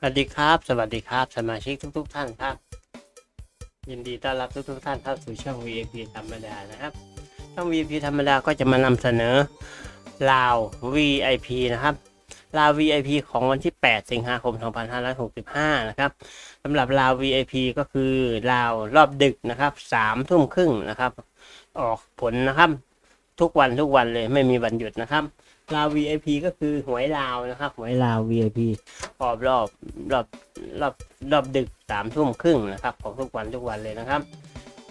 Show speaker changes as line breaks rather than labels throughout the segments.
สวัสดีครับ สวัสดีครับ สมาชิกทุกๆท่านครับ ยินดีต้อนรับทุกๆท่านเข้าสู่ช่อง VIP ธรรมดานะครับ ช่อง VIP ธรรมดาก็จะมานำเสนอลาว VIP นะครับลาว VIP ของวันที่ 8 สิงหาคม 2565 นะครับสำหรับลาว VIP ก็คือลาวรอบดึกนะครับ3ทุ่มครึ่งนะครับ ออกผลนะครับ ทุกวันทุกวันเลยไม่มีวันหยุดนะครับลาว VIP ก็คือหวยลาวนะครับหวยลาว VIP ออกรอบรอบรอบรอบดึกสามทุ่มครึ่งนะครับ ของทุกวันทุกวันเลยนะครับ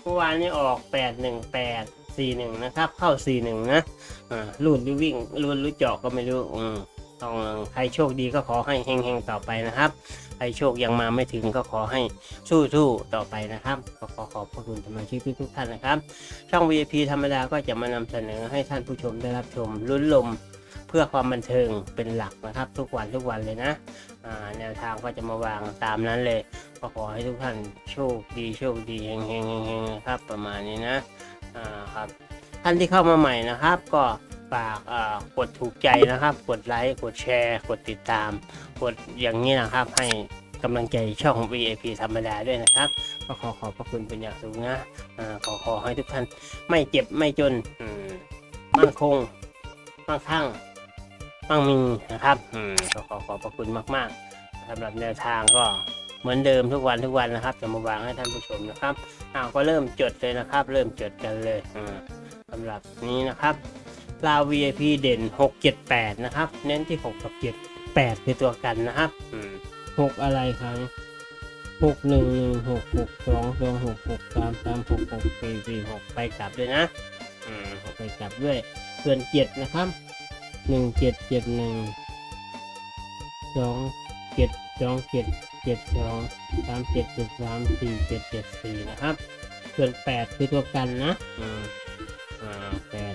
เมื่อวานนี้ออกแปดหนึ่งแปดสี่หนึ่งนะครับ เข้าสี่หนึ่งนะอ่ารูดหรือวิ่งลูดหรือเจาะก็ไม่รู้อืม ต้องใครโชคดีก็ขอให้เฮงๆต่อไปนะครับใครโชคยังมาไม่ถึงก็ขอให้สู้ๆต่อไปนะครับก็ขอขอบพระคุณสมาชิกทุกท่านนะครับ ช่อง VIP ธรรมดาก็จะมานำเสนอให้ท่านผู้ชมได้รับชมลุ้นลมเพื่อความบันเทิงเป็นหลักนะครับ ทุกวันทุกวันเลยนะแนวทางก็จะมาวางตามนั้นเลยก็ขอให้ทุกท่านโชคดีโชคดีเฮงเฮงเฮงเฮงนะครับ ประมาณนี้นะครับท่านที่เข้ามาใหม่นะครับ ก็ ฝากกดถูกใจนะครับ กดไลค์กดแชร์ กดติดตาม กดอย่างนี้นะครับให้กำลังใจช่อง VIP ธรรมดาด้วยนะครับ ก็ขอขอบพระคุณเป็นอย่างสูงนะขอขอให้ทุกท่านไม่เจ็บไม่จนมั่นคงมั่งคั่งมั่งมีนะครับอืมก็ขอขอบพระคุณมากๆสำหรับแนวทางก็เหมือนเดิมทุกวันทุกวันนะครับจะมาวางให้ท่านผู้ชมนะครับอ้าวก็เริ่มจดเลยนะครับ เริ่มจดกันเลยสำหรับนี้นะครับ ลาว VIP เด่น 6 7 8 นะครับ เน้นที่ 6 กับ 7 8คือตัวกันนะครับอืมหกอะไรครับหกหนึ่งหนึ่งหกหกสองสองหกหกสามสามหกหกสี่สี่หกไปกลับด้วยนะ อืมไปกลับด้วย ส่วนเจ็ดนะครับหนึ่งเจ็ดเจ็ดหนึ่งสองเจ็ดสองเจ็ดเจ็ดสองสามเจ็ดเจ็ดสามสี่เจ็ดเจ็ดสี่นะครับ ส่วนแปดคือตัวกันนะ อืมอ่าแปด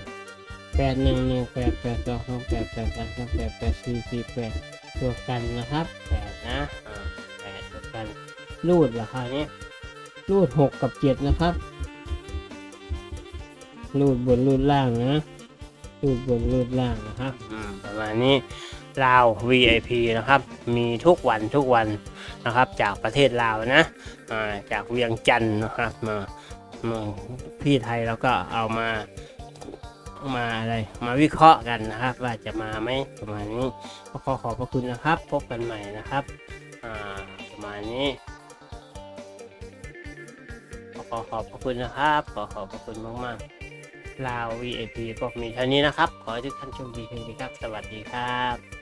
แป ดหนึ่งหนึ่งแปดแปดสองสองแปดแปดสามสามแปดแปดสี่สี่แปดตัวกันนะครับแปดนะอ่าแปดตัวกันรูดราคานี้รูดหกกับเจ็ดนะครับรูดบนรูดล่างนะรูดบนรูดล่างนะครับอืมประมาณนี้ลาว VIP นะครับ มีทุกวันทุกวันนะครับ จากประเทศลาวนะอ่าจากเวียงจันทร์นะครับมามาพี่ไทยเราก็เอามา มาอะไร มาวิเคราะห์กันนะครับ ว่าจะมาไหมประมาณนี้ก็ขอขอบพระคุณนะครับ พบกันใหม่นะครับประมาณนี้ขอขอบพระคุณนะครับ ขอขอบพระคุณมากมากลาว VIP ก็มีเท่านี้นะครับ ขอให้ทุกท่านโชคดีโชคดีครับ สวัสดีครับ